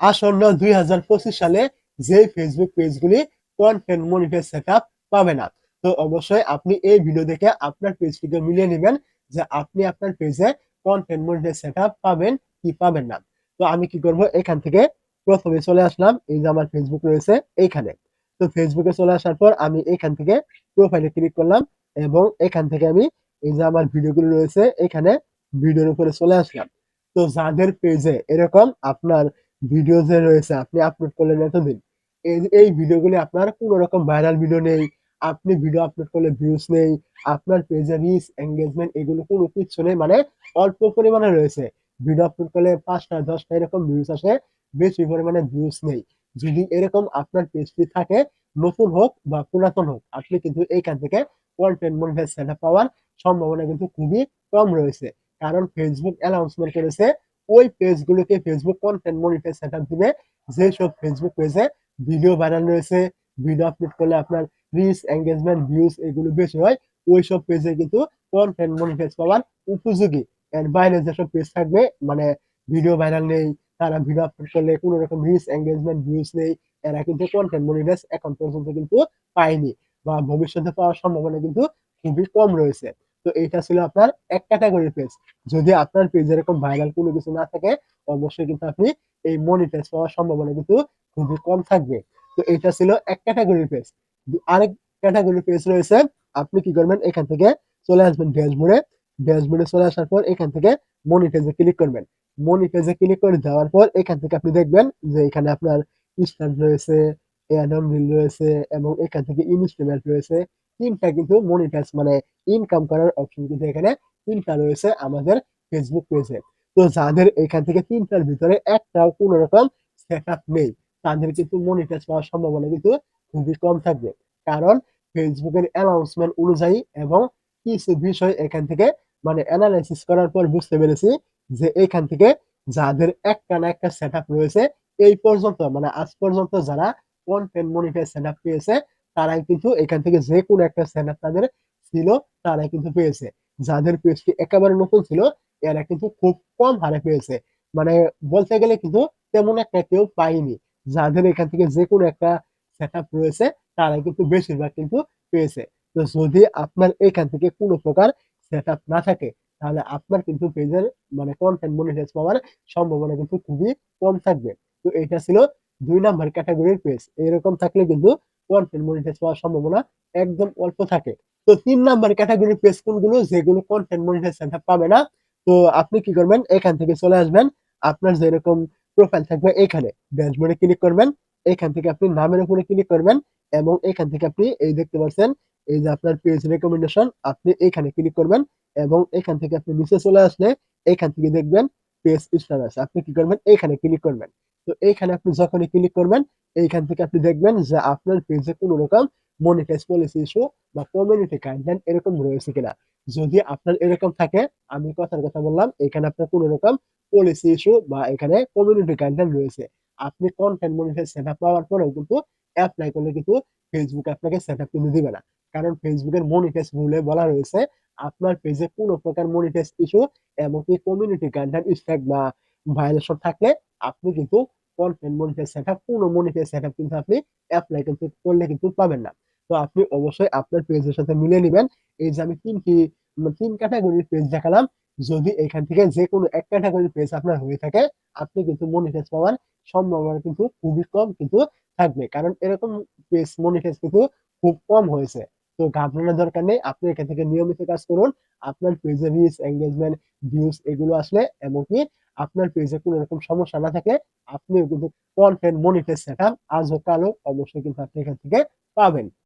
আসন্ন দুই হাজার পঁচিশ সালে যে ফেসবুক পেজগুলি কন্টেন্ট মনিটাইজ সেটআপ পাবে না। তো অবশ্যই আপনি এই ভিডিও দেখে আপনার পেজটিকে মিলিয়ে নেবেন যে আপনি আপনার পেজে কন্টেন্ট মনিটাইজ সেটআপ পাবেন কি পাবেন না। তো আমি কি করব? এখান থেকে প্রথমে চলে আসলাম। এই যে আমার ফেসবুক রয়েছে এইখানে। তো ফেসবুকে চলে আসার পর আমি এখান থেকে প্রোফাইলে ক্লিক করলাম এবং এখান থেকে আমি এই যে আমার ভিডিওগুলো রয়েছে, এখানে ভিডিওর উপরে চলে আসলাম। তো যাদের পেজে এরকম আপনার ভিডিও যে রয়েছে, আপনি আপলোড করলেন এতদিন। এই ভিডিওগুলি আপনার কোনো রকম ভাইরাল ভিডিও নেই, আপনি ভিডিও আপলোড করলে ভিউজ নেই, আপনার পেজে রিচ এঙ্গেজমেন্ট এগুলো কোনো কিছু নেই মানে অল্প পরিমাণে রয়েছে। ভিডিও আপলোড করলে পাঁচটা, দশটা এরকম ভিউজ আসে, বেশি পরিমাণে ভিউজ নেই। যদি এরকম আপনার পেজটি থাকে, নতুন হোক বা পুরাতন হোক, আপনি কিন্তু এইখান থেকে কন্টেন্ট মনিটাইজ সেটআপ পাওয়ার সম্ভাবনা কিন্তু খুবই কম রয়েছে। কারণ ফেসবুক অ্যানাউন্সমেন্ট করেছে ওই পেজগুলোকে ফেসবুক কন্টেন্ট মনিটাইজ সেটআপ দিবে, যেসব ফেসবুক পেজে ভিডিও ভাইরাল রয়েছে ভিডিও আপলোড করলে আপনার রিচ এঙ্গেজমেন্ট ভিউজ এগুলো বেশি হয় ওই সব পেজে কিন্তু কন্টেন্ট মনিটাইজ পাওয়ার উপযোগী। এর বাইরে যেসব পেজ থাকবে মানে ভিডিও ভাইরাল নেই, তারা ভিডিও আপলোড করলে কোনো রকম রিচ এঙ্গেজমেন্ট ভিউজ নেই, এরা কিন্তু কন্টেন্ট মনিটাইজ এখন পর্যন্ত কিন্তু পায়নি বা ভবিষ্যতে পাওয়ার সম্ভাবনা কিন্তু খুবই কম রয়েছে। তো এটা ছিল আপনার এক ক্যাটাগরির পেজ যদি আপনার পেজ এরকম ভাইরাল কোনো কিছু না থাকে, অবশ্যই কিন্তু আপনি এই মনিটাইজ পাওয়ার সম্ভাবনা কিন্তু খুবই কম থাকবে। তো এটা ছিল এক ক্যাটাগরির পেজ আরেক ক্যাটাগরির পেজ রয়েছে, আপনি কি করবেন? এখান থেকে চলে আসবেন ড্যাশবোর্ডে। ড্যাশবোর্ডে চলে আসার পর এখান থেকে মনিটাইজে ক্লিক করবেন। মনিটাইজে ক্লিক করে দেওয়ার পর এখান থেকে আপনি দেখবেন যে এখানে আপনার স্টার রয়েছে অ্যাডম রিল রয়েছে এবং এখান থেকে ইনস্ট্রুমেন্ট রয়েছে। তিনটা কিন্তু মনিটাইজ মানে ইনকাম করার অপশন কিন্তু এখানে তিনটা রয়েছে আমাদের ফেসবুক পেজে তো যাদের এখান থেকে তিনটার ভিতরে একটাও কোনো রকম সেট নেই, তাদের কিন্তু মনিটাইজ পাওয়ার সম্ভাবনা কিন্তু খুবই কম থাকবে। কারণ ফেসবুকের অ্যানাউন্সমেন্ট অনুযায়ী এবং কিছু বিষয় এখান থেকে মানে অ্যানালাইসিস করার পর বুঝতে পেরেছি যে এখান থেকে যাদের একটা না একটা সেট রয়েছে, এই পর্যন্ত মানে আজ পর্যন্ত যারা কন্টেন্ট মনিটাইজ সেট আপ পেয়েছে তারাই কিন্তু এখান থেকে যে কোনো একটা সেট তাদের ছিল, তারাই কিন্তু পেয়েছে। যাদের পেজটি একেবারে নতুন ছিল, এরা কিন্তু খুব কম হারে পেয়েছে। মানে বলতে গেলে কিন্তু তেমন একটা কেউ পায়নি। যাদের এখান থেকে যে কোনো একটা সেট রয়েছে, তারাই কিন্তু বেশিরভাগ কিন্তু পেয়েছে। তো যদি আপনার এখান থেকে কোনো প্রকার সেট না থাকে, তাহলে আপনার কিন্তু পেজের মানে কন্টেন্ট মনিটাইজ পাওয়ার সম্ভাবনা কিন্তু খুবই কম থাকবে। তো এটা ছিল দুই নাম্বার ক্যাটাগরির পেজ এরকম থাকলে কিন্তু কন্টেন্ট মনিটাইজ পাওয়ার সম্ভাবনা একদম অল্প থাকে। তো তিন নাম্বার ক্যাটাগরির পেজ কোনগুলো, যেগুলো কন্টেন্ট মনিটাইজ সেন্টার পাবে না, তো আপনি কি করবেন? এখান থেকে চলে আসবেন। আপনার যেরকম প্রোফাইল থাকবে এখানে। ড্যাশবোর্ডে ক্লিক করবেন। এখান থেকে আপনি নামের উপরে ক্লিক করবেন এবং এখান থেকে আপনি এই দেখতে পাচ্ছেন, এই যে আপনার পেজ রেকমেন্ডেশন আপনি এখানে ক্লিক করবেন এবং এখান থেকে আপনি নিচে চলে আসলে এখান থেকে দেখবেন পেজ স্টার আছে আপনি কি করবেন? এখানে ক্লিক করবেন। তো এইখানে আপনি যখনই ক্লিক করবেন, এইখান থেকে আপনি দেখবেন যে আপনার পেজে কোনো রকম মনিটাইজ পলিসি ইস্যু বা কমিউনিটি গাইডলাইন এরকম রয়েছে কিনা। যদি আপনার এরকম থাকে, আমি কথার কথা বললাম, এখানে আপনার কোনো রকম পলিসি ইস্যু বা এখানে কমিউনিটি গাইডলাইন রয়েছে। আপনি কন্টেন্ট মনিটাইজ সেট আপ পাওয়ার পরেও কিন্তু অ্যাপ্লাই করলে কিন্তু ফেসবুক আপনাকে সেট আপ কিন্তু দিবে না। কারণ ফেসবুকের মনিটাইজ রুলে বলা রয়েছে, আপনার পেজে কোনো প্রকার মনিটাইজ ইস্যু এমনকি কমিউনিটি গাইডলাইন স্ট্রাইক বা ভায়োলেশন থাকলে আপনি কিন্তু কন্টেন্ট মনিটাইজ সেটআপ কোনো মনিটাইজ সেটআপ কিন্তু আপনি অ্যাপ্লাই কিন্তু করলে কিন্তু পাবেন না। তো আপনি অবশ্যই আপনার পেজের সাথে মিলে নেবেন। এই যে আমি তিনটি তিন ক্যাটাগরির পেজ দেখালাম। যদি এখান থেকে যে কোনো এক ক্যাটাগরির পেজ আপনার হয়ে থাকে, আপনি কিন্তু মনিটাইজ পাওয়ার সম্ভাবনা কিন্তু খুবই কম কিন্তু থাকবে। কারণ এরকম পেজ মনিটাইজ কিন্তু খুব কম হয়েছে। তো ঘাবড়ানোর দরকার নেই। আপনি এখান থেকে নিয়মিত কাজ করুন। আপনার পেজে রিচ এঙ্গেজমেন্ট ভিউজ এগুলো আসলে, এমনকি আপনার পেজে কোনো রকম সমস্যা না থাকে, আপনিও কিন্তু কনফেন্ট মনিটাইজ সেটআপ আজ হোক কালো অবশ্যই কিন্তু আপনি এখান থেকে পাবেন।